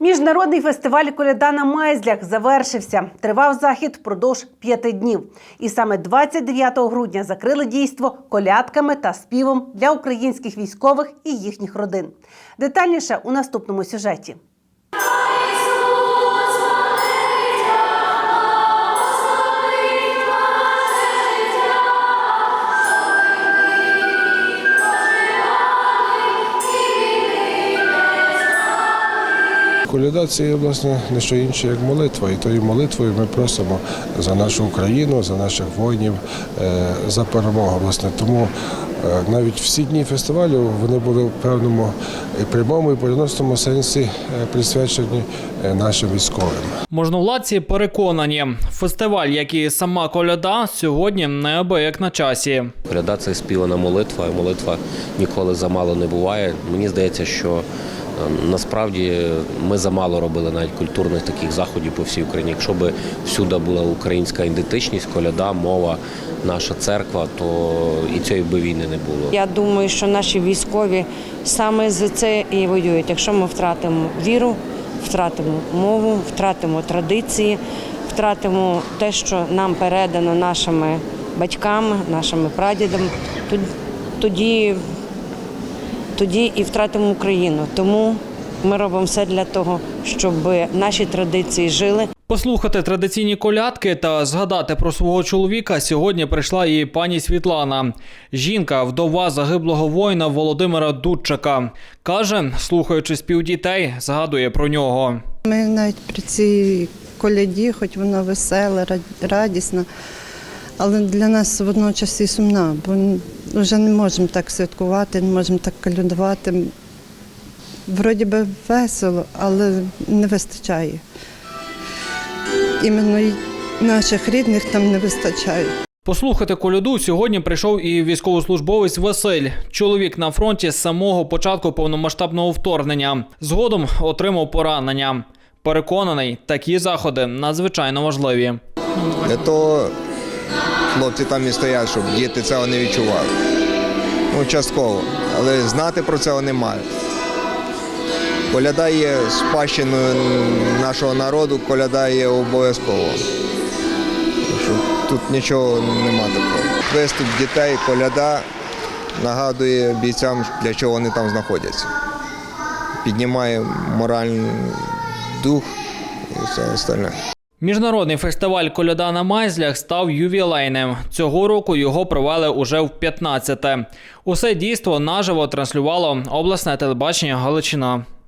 Міжнародний фестиваль Коляда на Майзлях завершився. Тривав захід впродовж п'яти днів. І саме 29 грудня закрили дійство колядками та співом для українських військових і їхніх родин. Детальніше у наступному сюжеті. Коляда це є власне не що інше, як молитва. І тою молитвою ми просимо за нашу Україну, за наших воїнів, е, за перемогу. Власне. Тому е, навіть всі дні фестивалю вони були в певному і прямому і переносному сенсі е, присвячені нашим військовим. Можновладці переконані, фестиваль, як і сама коляда, сьогодні неабияк на часі. Коляда це співана молитва, і молитва ніколи замало не буває. Мені здається, що насправді ми замало робили навіть культурних таких заходів по всій Україні. Якщо б всюди була українська ідентичність, коляда, мова, наша церква, то і цієї би війни не було. Я думаю, що наші військові саме за це і воюють. Якщо ми втратимо віру, втратимо мову, втратимо традиції, втратимо те, що нам передано нашими батьками, нашими прадідами, тоді, тоді і втратимо Україну. Тому ми робимо все для того, щоб наші традиції жили. Послухати традиційні колядки та згадати про свого чоловіка сьогодні прийшла і пані Світлана. Жінка, вдова загиблого воїна Володимира Дудчика. Каже, слухаючи спів дітей, згадує про нього. Ми навіть при цій коляді, хоч вона весела, радісна, але для нас водночас і сумна, бо вже не можемо так святкувати, не можемо так колядувати. Вроді би весело, але не вистачає. Іменно й наших рідних там не вистачає. Послухати коляду сьогодні прийшов і військовослужбовець Василь. Чоловік на фронті з самого початку повномасштабного вторгнення. Згодом отримав поранення. Переконаний, такі заходи надзвичайно важливі. Для того хлопці там і стоять, щоб діти цього не відчували. Ну, частково. Але знати про це вони мають. Коляда є спадщиною нашого народу, коляда є обов'язково. Тут нічого нема такого. Виступ дітей, коляда нагадує бійцям, для чого вони там знаходяться. Піднімає моральний дух і все остальне. Міжнародний фестиваль Коляда на Майзлях став ювілейним. Цього року його провели уже в 15-те. Усе дійство наживо транслювало обласне телебачення Галичина.